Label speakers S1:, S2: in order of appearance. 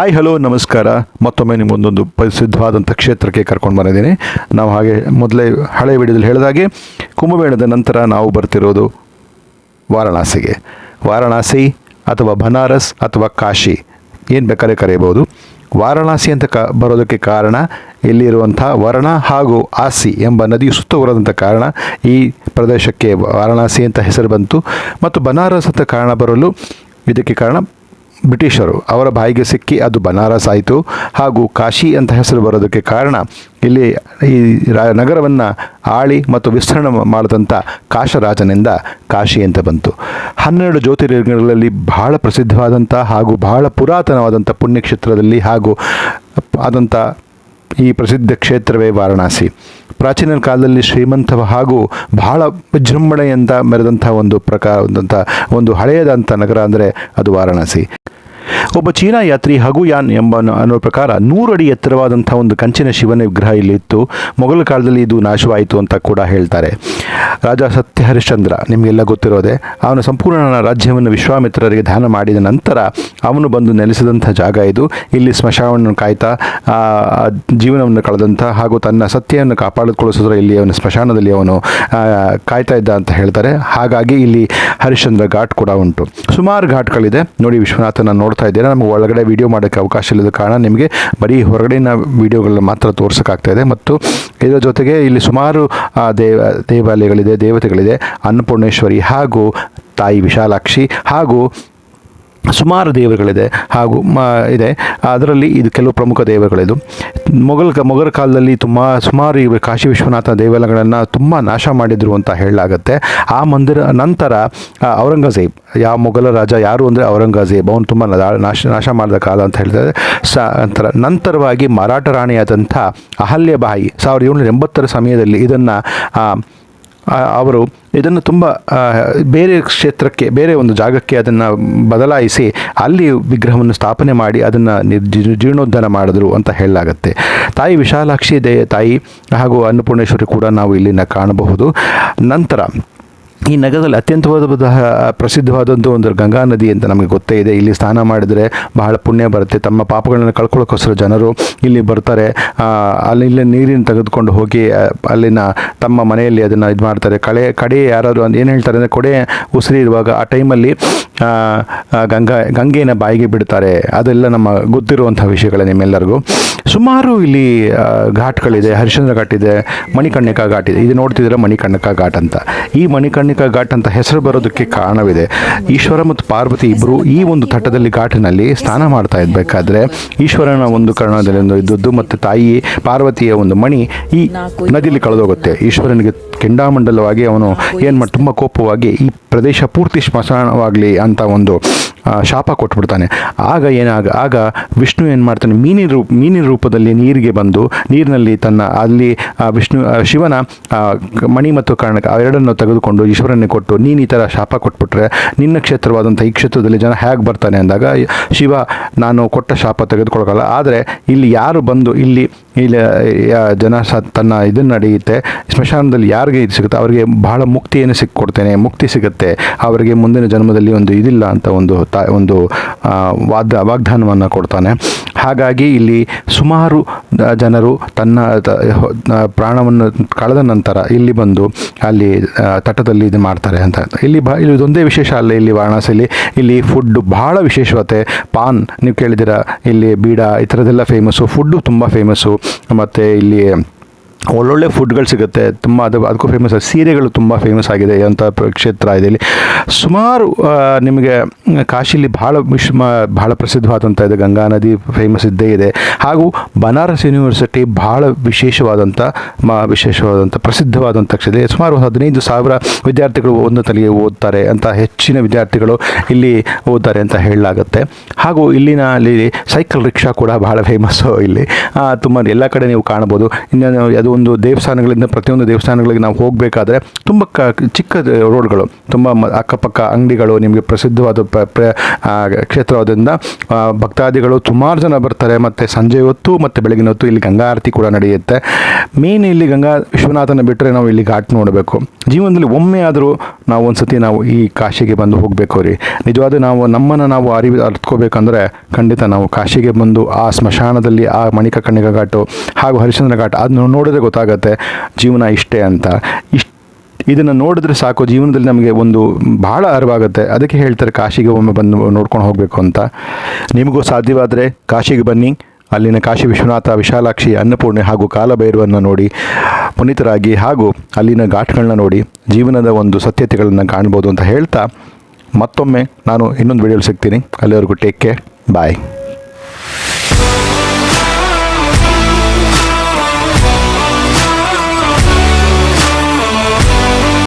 S1: Hi hello ನಮಸ್ಕಾರ. ಮತ್ತೊಮ್ಮೆ ನಿಮ್ಮೊಂದೊಂದು ಪ್ರಸಿದ್ಧವಾದಂಥ ಕ್ಷೇತ್ರಕ್ಕೆ ಕರ್ಕೊಂಡು ಬಂದಿದ್ದೀನಿ. ನಾವು ಹಾಗೆ ಮೊದಲೇ ಹಳೆ ವಿಡಿಯೋದಲ್ಲಿ ಹೇಳಿದಾಗೆ ಕುಂಭಮೇಳದ ನಂತರ ನಾವು ಬರ್ತಿರೋದು ವಾರಣಾಸಿಗೆ. ವಾರಣಾಸಿ ಅಥವಾ ಬನಾರಸ್ ಅಥವಾ ಕಾಶಿ, ಏನು ಬೇಕಾದ್ರೆ ಕರೆಯಬಹುದು. ವಾರಣಾಸಿ ಅಂತ ಕ, ಬರೋದಕ್ಕೆ ಕಾರಣ ಇಲ್ಲಿರುವಂಥ ವರ್ಣ ಹಾಗೂ ಆಸಿ ಎಂಬ ನದಿಯು ಬರೋದಂಥ ಕಾರಣ ಈ ಪ್ರದೇಶಕ್ಕೆ ವಾರಣಾಸಿ ಅಂತ ಹೆಸರು ಬಂತು. ಮತ್ತು ಬನಾರಸ್ ಅಂತ ಕಾರಣ ಬರಲು ಇದಕ್ಕೆ ಕಾರಣ ಬ್ರಿಟಿಷರು ಅವರ ಬಾಯಿಗೆ ಸಿಕ್ಕಿ ಅದು ಬನಾರಸ್ ಆಯಿತು. ಹಾಗೂ ಕಾಶಿ ಅಂತ ಹೆಸರು ಬರೋದಕ್ಕೆ ಕಾರಣ ಇಲ್ಲಿ ಈ ರಾ ನಗರವನ್ನು ಆಳಿ ಮತ್ತು ವಿಸ್ತರಣೆ ಮಾಡಿದಂಥ ಕಾಶರಾಜನಿಂದ ಕಾಶಿ ಅಂತ ಬಂತು. ಹನ್ನೆರಡು ಜ್ಯೋತಿರ್ಲಿಂಗಗಳಲ್ಲಿ ಬಹಳ ಪ್ರಸಿದ್ಧವಾದಂಥ ಹಾಗೂ ಬಹಳ ಪುರಾತನವಾದಂಥ ಪುಣ್ಯಕ್ಷೇತ್ರದಲ್ಲಿ ಹಾಗೂ ಆದಂಥ ಈ ಪ್ರಸಿದ್ಧ ಕ್ಷೇತ್ರವೇ ವಾರಣಾಸಿ. ಪ್ರಾಚೀನ ಕಾಲದಲ್ಲಿ ಶ್ರೀಮಂತ ಹಾಗೂ ಬಹಳ ವಿಜೃಂಭಣೆಯಿಂದ ಮೆರೆದಂಥ ಒಂದು ಪ್ರಕಾರದಂಥ ಒಂದು ಹಳೆಯದಂಥ ನಗರ ಅಂದರೆ ಅದು ವಾರಣಾಸಿ. ಒಬ್ಬ ಚೀನಾ ಯಾತ್ರಿ ಹಗುಯಾನ್ ಎಂಬ ಅನ್ನೋ ಪ್ರಕಾರ ನೂರು ಅಡಿ ಎತ್ತರವಾದಂಥ ಒಂದು ಕಂಚಿನ ಶಿವನ ವಿಗ್ರಹ ಇಲ್ಲಿ ಇತ್ತು. ಮೊಘಲ ಕಾಲದಲ್ಲಿ ಇದು ನಾಶವಾಯಿತು ಅಂತ ಕೂಡ ಹೇಳ್ತಾರೆ. ರಾಜ ಸತ್ಯ ಹರಿಶ್ಚಂದ್ರ ನಿಮಗೆಲ್ಲ ಗೊತ್ತಿರೋದೆ, ಅವನ ಸಂಪೂರ್ಣ ರಾಜ್ಯವನ್ನು ವಿಶ್ವಾಮಿತ್ರರಿಗೆ ದಾನ ಮಾಡಿದ ನಂತರ ಅವನು ಬಂದು ನೆಲೆಸಿದಂಥ ಜಾಗ ಇದು. ಇಲ್ಲಿ ಸ್ಮಶಾನವನ್ನು ಕಾಯ್ತಾ ಜೀವನವನ್ನು ಕಳೆದಂಥ ಹಾಗೂ ತನ್ನ ಸತ್ಯವನ್ನು ಕಾಪಾಡಿಕೊಳ್ಳಿಸಿದ್ರೆ ಇಲ್ಲಿ ಅವನ ಸ್ಮಶಾನದಲ್ಲಿ ಅವನು ಕಾಯ್ತಾ ಇದ್ದ ಅಂತ ಹೇಳ್ತಾರೆ. ಹಾಗಾಗಿ ಇಲ್ಲಿ ಹರಿಶ್ಚಂದ್ರ ಘಾಟ್ ಕೂಡ ಉಂಟು. ಸುಮಾರು ಘಾಟ್ಗಳಿದೆ. ನೋಡಿ ವಿಶ್ವನಾಥನ ನೋಡ್ತಾ ಇದ್ದೀರಾ ನಮಗೆ ಒಳಗಡೆ ವಿಡಿಯೋ ಮಾಡೋಕ್ಕೆ ಅವಕಾಶ ಇಲ್ಲದ ಕಾರಣ ನಿಮಗೆ ಬರೀ ಹೊರಗಡೆನ ವಿಡಿಯೋಗಳನ್ನ ಮಾತ್ರ ತೋರ್ಸೋಕ್ಕಾಗ್ತಾ ಇದೆ ಮತ್ತು ಇದರ ಜೊತೆಗೆ ಇಲ್ಲಿ ಸುಮಾರು ದೇವ, ದೇವಾಲಯಗಳಿದೆ, ದೇವತೆಗಳಿದೆ. ಅನ್ನಪೂರ್ಣೇಶ್ವರಿ ಹಾಗೂ ತಾಯಿ ವಿಶಾಲಾಕ್ಷಿ ಹಾಗೂ ಸುಮಾರು ದೇವರುಗಳಿದೆ ಹಾಗೂ ಮ, ಇದೆ. ಅದರಲ್ಲಿ ಇದು ಕೆಲವು ಪ್ರಮುಖ ದೇವರುಗಳಿದು. ಮೊಘಲ್ ಮೊಘಲ ಕಾಲದಲ್ಲಿ ತುಂಬ, ಸುಮಾರು ಇವ. ಕಾಶಿ ವಿಶ್ವನಾಥ ದೇವಾಲಯಗಳನ್ನು ತುಂಬ ನಾಶ ಮಾಡಿದರು ಅಂತ ಹೇಳಲಾಗುತ್ತೆ. ಆ ಮಂದಿರ ನಂತರ ಔರಂಗಜೇಬ್ ಯಾವ ಮೊಘಲ ರಾಜ ಯಾರು ಅಂದರೆ ಔರಂಗಜೇಬ್, ಅವನು ತುಂಬ ನಾಶ ನಾಶ ಮಾಡಿದ ಕಾಲ ಅಂತ ಹೇಳ್ತಾರೆ. ಸ, ನಂತರ, ನಂತರವಾಗಿ ಮರಾಠ ರಾಣಿಯಾದಂಥ ಅಹಲ್ಯಬಾಯಿ ಸಾವಿರದ ಏಳ್ನೂರ ಎಂಬತ್ತರ ಸಮಯದಲ್ಲಿ ಇದನ್ನು ಅವರು ಇದನ್ನು ತುಂಬ ಬೇರೆ ಕ್ಷೇತ್ರಕ್ಕೆ, ಬೇರೆ ಒಂದು ಜಾಗಕ್ಕೆ ಅದನ್ನು ಬದಲಾಯಿಸಿ ಅಲ್ಲಿ ವಿಗ್ರಹವನ್ನು ಸ್ಥಾಪನೆ ಮಾಡಿ ಅದನ್ನು ಜೀರ್ಣೋದ್ಧಾರ ಮಾಡಿದ್ರು ಅಂತ ಹೇಳಲಾಗುತ್ತೆ. ತಾಯಿ ವಿಶಾಲಾಕ್ಷಿ ದೇ ತಾಯಿ ಹಾಗೂ ಅನ್ನಪೂರ್ಣೇಶ್ವರಿ ಕೂಡ ನಾವು ಇಲ್ಲಿನ ಕಾಣಬಹುದು. ನಂತರ ಈ ನಗರದಲ್ಲಿ ಅತ್ಯಂತವಾದ ಪ್ರಸಿದ್ಧವಾದಂಥ ಒಂದು ಗಂಗಾ ನದಿ ಅಂತ ನಮಗೆ ಗೊತ್ತೇ ಇದೆ. ಇಲ್ಲಿ ಸ್ನಾನ ಮಾಡಿದರೆ ಬಹಳ ಪುಣ್ಯ ಬರುತ್ತೆ. ತಮ್ಮ ಪಾಪಗಳನ್ನು ಕಳ್ಕೊಳ್ಳೋಕ್ಕೋಸ್ಕರ ಜನರು ಇಲ್ಲಿ ಬರ್ತಾರೆ. ಅಲ್ಲಿ ನೀರಿನ ತೆಗೆದುಕೊಂಡು ಹೋಗಿ ಅಲ್ಲಿನ ತಮ್ಮ ಮನೆಯಲ್ಲಿ ಅದನ್ನು ಇದು ಮಾಡ್ತಾರೆ ಕಳೆ ಕಡೆ ಯಾರಾದರೂ ಏನು ಹೇಳ್ತಾರೆ ಅಂದರೆ ಕೊಡೆ ಉಸಿರಿ ಇರುವಾಗ ಆ ಟೈಮಲ್ಲಿ ಗಂಗಾ ಗಂಗೆಯನ್ನು ಬಾಯಿಗೆ ಬಿಡ್ತಾರೆ. ಅದೆಲ್ಲ ನಮ್ಮ ಗೊತ್ತಿರುವಂಥ ವಿಷಯಗಳೇ ನಿಮ್ಮೆಲ್ಲರಿಗೂ. ಸುಮಾರು ಇಲ್ಲಿ ಘಾಟ್ಗಳಿದೆ. ಹರಿಶ್ಚಂದ್ರ ಘಾಟ್ ಇದೆ, ಮಣಿಕರ್ಣಿಕಾ ಘಾಟ್ ಇದೆ. ಇದು ನೋಡ್ತಿದ್ರೆ ಮಣಿಕರ್ಣಿಕಾ ಘಾಟ್ ಅಂತ. ಈ ಮಣಿಕರ್ಣಿಕಾ ಘಾಟ್ ಅಂತ ಹೆಸರು ಬರೋದಕ್ಕೆ ಕಾರಣವಿದೆ. ಈಶ್ವರ ಮತ್ತು ಪಾರ್ವತಿ ಇಬ್ಬರು ಈ ಒಂದು ತಟದಲ್ಲಿ ಘಾಟಿನಲ್ಲಿ ಸ್ನಾನ ಮಾಡ್ತಾ ಇರಬೇಕಾದ್ರೆ, ಈಶ್ವರನ ಒಂದು ಕರ್ಣದಲ್ಲಿ ಒಂದು ಇದ್ದದ್ದು ಮತ್ತು ತಾಯಿ ಪಾರ್ವತಿಯ ಒಂದು ಮಣಿ ಈ ನದಿಯಲ್ಲಿ ಕಳೆದೋಗುತ್ತೆ. ಈಶ್ವರನಿಗೆ ಕೆಂಡಾಮಂಡಲವಾಗಿ ಅವನು ಏನು ಮಾಡಿ ತುಂಬ ಕೋಪವಾಗಿ ಈ ಪ್ರದೇಶ ಪೂರ್ತಿ ಸ್ಮಶಾನವಾಗಲಿ ಅಂತ ಒಂದು ಆ, ಶಾಪ ಕೊಟ್ಬಿಡ್ತಾನೆ. ಆಗ ಏನಾಗ, ಆಗ ವಿಷ್ಣು ಏನು ಮಾಡ್ತಾನೆ, ಮೀನಿನ ರೂಪ ಮೀನಿನ ರೂಪದಲ್ಲಿ ನೀರಿಗೆ ಬಂದು ನೀರಿನಲ್ಲಿ ತನ್ನ, ಅಲ್ಲಿ ವಿಷ್ಣು ಶಿವನ ಮಣಿ ಮತ್ತು ಕಾರಣಕ್ಕೆ ಎರಡನ್ನು ತೆಗೆದುಕೊಂಡು ಈಶ್ವರನ್ನೇ ಕೊಟ್ಟು, ನೀನು ಈ ಥರ ಶಾಪ ಕೊಟ್ಬಿಟ್ರೆ ನಿನ್ನ ಕ್ಷೇತ್ರವಾದಂಥ ಈ ಕ್ಷೇತ್ರದಲ್ಲಿ ಜನ ಹೇಗೆ ಬರ್ತಾನೆ ಅಂದಾಗ, ಶಿವ, ನಾನು ಕೊಟ್ಟ ಶಾಪ ತೆಗೆದುಕೊಳ್ಳೋಲ್ಲ ಆದರೆ ಇಲ್ಲಿ ಯಾರು ಬಂದು ಇಲ್ಲಿ ಇಲ್ಲಿ ಜನ ಸ, ತನ್ನ ಇದನ್ನು ನಡೆಯುತ್ತೆ, ಸ್ಮಶಾನದಲ್ಲಿ ಯಾರಿಗೆ ಇದು ಸಿಗುತ್ತೆ, ಅವರಿಗೆ ಬಹಳ ಮುಕ್ತಿಯನ್ನು ಸಿಕ್ಕೊಡ್ತೇನೆ, ಮುಕ್ತಿ ಸಿಗುತ್ತೆ, ಅವರಿಗೆ ಮುಂದಿನ ಜನ್ಮದಲ್ಲಿ ಒಂದು ಇದಿಲ್ಲ ಅಂತ ಒಂದು ಒಂದು ವಾದ, ವಾಗ್ದಾನವನ್ನು ಕೊಡ್ತಾನೆ. ಹಾಗಾಗಿ ಇಲ್ಲಿ ಸುಮಾರು ಜನರು ತನ್ನ ಪ್ರಾಣವನ್ನು ಕಳೆದ ನಂತರ ಇಲ್ಲಿ ಬಂದು ಅಲ್ಲಿ ತಟದಲ್ಲಿ ಇದು ಮಾಡ್ತಾರೆ ಅಂತ. ಇಲ್ಲಿ ಬಾ, ಇಲ್ಲಿ ಇದೊಂದೇ ವಿಶೇಷ ಅಲ್ಲ ಇಲ್ಲಿ ವಾರಣಾಸಿಯಲ್ಲಿ ಇಲ್ಲಿ ಫುಡ್ ಭಾಳ ವಿಶೇಷತೆ. ಪಾನ್, ನೀವು ಕೇಳಿದಿರ ಇಲ್ಲಿ ಬೀಡ, ಈ ಥರದ್ದೆಲ್ಲ ಫೇಮಸ್ಸು ಫುಡ್ಡು ತುಂಬ ಫೇಮಸ್ಸು ಮತ್ತು ಇಲ್ಲಿ ಒಳ್ಳೊಳ್ಳೆ ಫುಡ್ಗಳು ಸಿಗುತ್ತೆ. ತುಂಬ ಅದು, ಅದಕ್ಕೂ ಫೇಮಸ್ ಸೀರೆಗಳು ತುಂಬ ಫೇಮಸ್ ಆಗಿದೆ ಅಂತ ಕ್ಷೇತ್ರ ಇದೆ ಇಲ್ಲಿ ಸುಮಾರು ನಿಮಗೆ ಕಾಶಿಲಿ ಭಾಳ ವಿಶ್ವ ಭಾಳ ಪ್ರಸಿದ್ಧವಾದಂಥ ಇದೆ ಗಂಗಾ ನದಿ ಫೇಮಸ್ ಇದ್ದೇ ಇದೆ. ಹಾಗೂ ಬನಾರಸ್ ಯೂನಿವರ್ಸಿಟಿ ಭಾಳ ವಿಶೇಷವಾದಂಥ ಮ ವಿಶೇಷವಾದಂಥ ಪ್ರಸಿದ್ಧವಾದಂಥ ಕ್ಷೇತ್ರ. ಸುಮಾರು ಸುಮಾರು ಹದಿನೈದು ಸಾವಿರ ವಿದ್ಯಾರ್ಥಿಗಳು ಒಂದು ತಲೆಗೆ ಓದ್ತಾರೆ ಅಂತ ಹೆಚ್ಚಿನ ವಿದ್ಯಾರ್ಥಿಗಳು ಇಲ್ಲಿ ಓದ್ತಾರೆ ಅಂತ ಹೇಳಲಾಗುತ್ತೆ. ಹಾಗೂ ಇಲ್ಲಿನ ಅಲ್ಲಿ ಸೈಕಲ್ ರಿಕ್ಷಾ ಕೂಡ ಭಾಳ ಫೇಮಸ್ಸು ಇಲ್ಲಿ. ತುಂಬ ಎಲ್ಲ ಕಡೆ ನೀವು ಕಾಣ್ಬೋದು ಇನ್ನು ಅದು ಒಂದು ದೇವಸ್ಥಾನಗಳಿಂದ ಪ್ರತಿಯೊಂದು ದೇವಸ್ಥಾನಗಳಿಗೆ ನಾವು ಹೋಗಬೇಕಾದ್ರೆ ತುಂಬ ಕ, ಚಿಕ್ಕ ರೋಡ್ಗಳು, ತುಂಬ ಅಕ್ಕಪಕ್ಕ ಅಂಗಡಿಗಳು, ನಿಮಗೆ ಪ್ರಸಿದ್ಧವಾದ ಪ್ರ- ಕ್ಷೇತ್ರವಾದ್ರಿಂದ ಭಕ್ತಾದಿಗಳು ಸುಮಾರು ಜನ ಬರ್ತಾರೆ. ಮತ್ತು ಸಂಜೆ ಹೊತ್ತು ಮತ್ತು ಬೆಳಗಿನ ಹೊತ್ತು ಇಲ್ಲಿ ಗಂಗಾ ಆರತಿ ಕೂಡ ನಡೆಯುತ್ತೆ. ಮೇನ್ ಇಲ್ಲಿ ಗಂಗಾ ವಿಶ್ವನಾಥನ ಬಿಟ್ಟರೆ ನಾವು ಇಲ್ಲಿ ಘಾಟ್ ನೋಡಬೇಕು. ಜೀವನದಲ್ಲಿ ಒಮ್ಮೆ ಆದರೂ ನಾವು ಒಂದ್ಸತಿ ನಾವು ಈ ಕಾಶಿಗೆ ಬಂದು ಹೋಗಬೇಕು ರೀ. ನಿಜವಾದ ನಾವು, ನಮ್ಮನ್ನು ನಾವು ಅರಿವು ಅರ್ಥಕೋಬೇಕಂದ್ರೆ ಖಂಡಿತ ನಾವು ಕಾಶಿಗೆ ಬಂದು ಆ ಸ್ಮಶಾನದಲ್ಲಿ ಆ ಮಣಿಕ ಕಣ್ಣಿಕ ಘಾಟು ಹಾಗೂ ಹರಿಶ್ಚಂದ್ರ ಘಾಟ್ ಅದನ್ನು ನೋಡಿದ್ರೆ ಗೊತ್ತಾಗುತ್ತೆ, ಜೀವನ ಇಷ್ಟೇ ಅಂತ. ಇಷ್ಟು ಇದನ್ನು ನೋಡಿದ್ರೆ ಸಾಕು, ಜೀವನದಲ್ಲಿ ನಮಗೆ ಒಂದು ಭಾಳ ಅರಿವಾಗುತ್ತೆ. ಅದಕ್ಕೆ ಹೇಳ್ತಾರೆ, ಕಾಶಿಗೆ ಒಮ್ಮೆ ಬಂದು ನೋಡ್ಕೊಂಡು ಹೋಗಬೇಕು ಅಂತ. ನಿಮಗೂ ಸಾಧ್ಯವಾದರೆ ಕಾಶಿಗೆ ಬನ್ನಿ. ಅಲ್ಲಿನ ಕಾಶಿ ವಿಶ್ವನಾಥ, ವಿಶಾಲಾಕ್ಷಿ, ಅನ್ನಪೂರ್ಣೆ ಹಾಗೂ ಕಾಲಭೈರವನ್ನು ನೋಡಿ, ಪುನೀತರಾಗಿ ಹಾಗೂ ಅಲ್ಲಿನ ಘಾಟ್ಗಳನ್ನ ನೋಡಿ, ಜೀವನದ ಒಂದು ಸತ್ಯತೆಗಳನ್ನು ಕಾಣ್ಬೋದು ಅಂತ ಹೇಳ್ತಾ ಮತ್ತೊಮ್ಮೆ ನಾನು ಇನ್ನೊಂದು ವಿಡಿಯೋಲಿ ಸಿಗ್ತೀನಿ. ಅಲ್ಲಿವರೆಗೂ ಟೇಕ್ ಕೇರ್ ಬಾಯ್